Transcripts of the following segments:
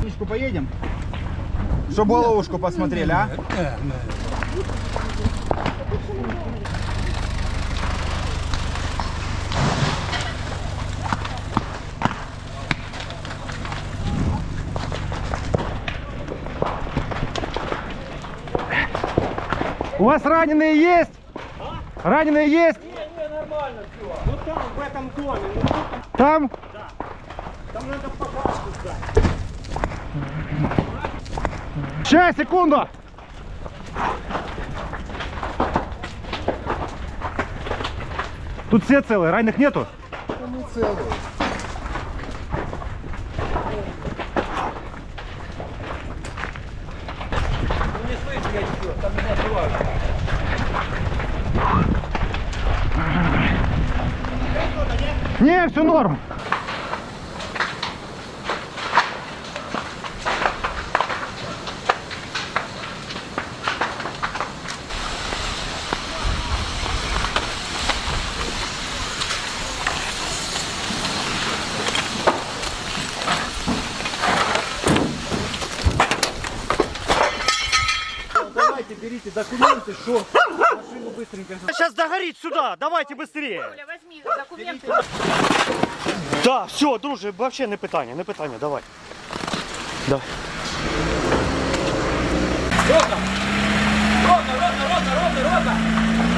Сничку поедем? Чтобы головушку посмотрели, а? У вас раненые есть? Раненые есть? Вот там, в этом доме, ну тут там, Там? там надо погашку сдать. Сейчас, секунду. Тут все целые, раненых нету? Ну не слышно я ничего, там меня сувают. Не, все норм. Давайте, берите документы, что машину быстренько. Сейчас догорит сюда, давайте быстрее. Оля, возьми документы. Да, все, друже, вообще не питання, не питання, давай. Давай. Рота! Рота, рота, рота, рота, рота!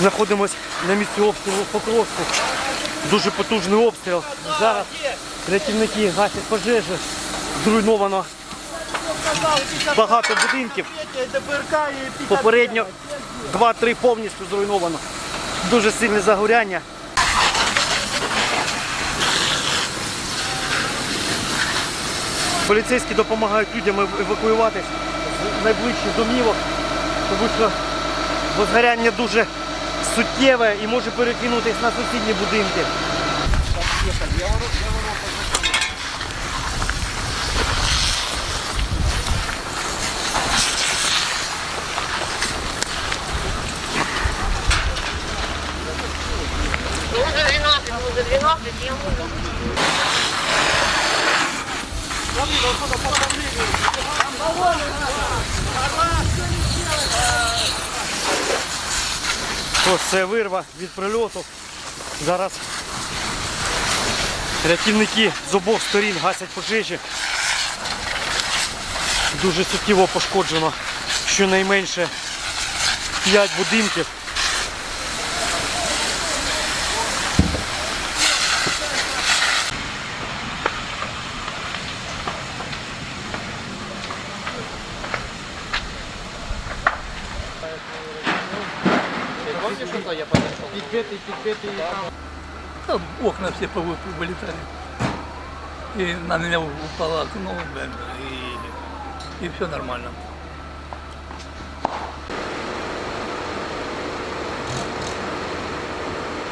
Знаходимось на місці обстрілу Покровську. Дуже потужний обстріл. Зараз рятівники гасять пожежі. Зруйновано багато будинків. Попередньо 2-3 повністю зруйновано. Дуже сильне загоряння. Поліцейські допомагають людям ев- евакуюватись з найближчих домівок, тому що возгоряння дуже суттєве і може перекинутись на сусідні будинки. Уже 12, уже 12, я могу. Ось це вирва від прильоту. Зараз рятівники з обох сторін гасять пожежі. Дуже суттєво пошкоджено щонайменше 5 будинків. Там окна все вылетали. И на меня упало окно, блин, и, и все нормально.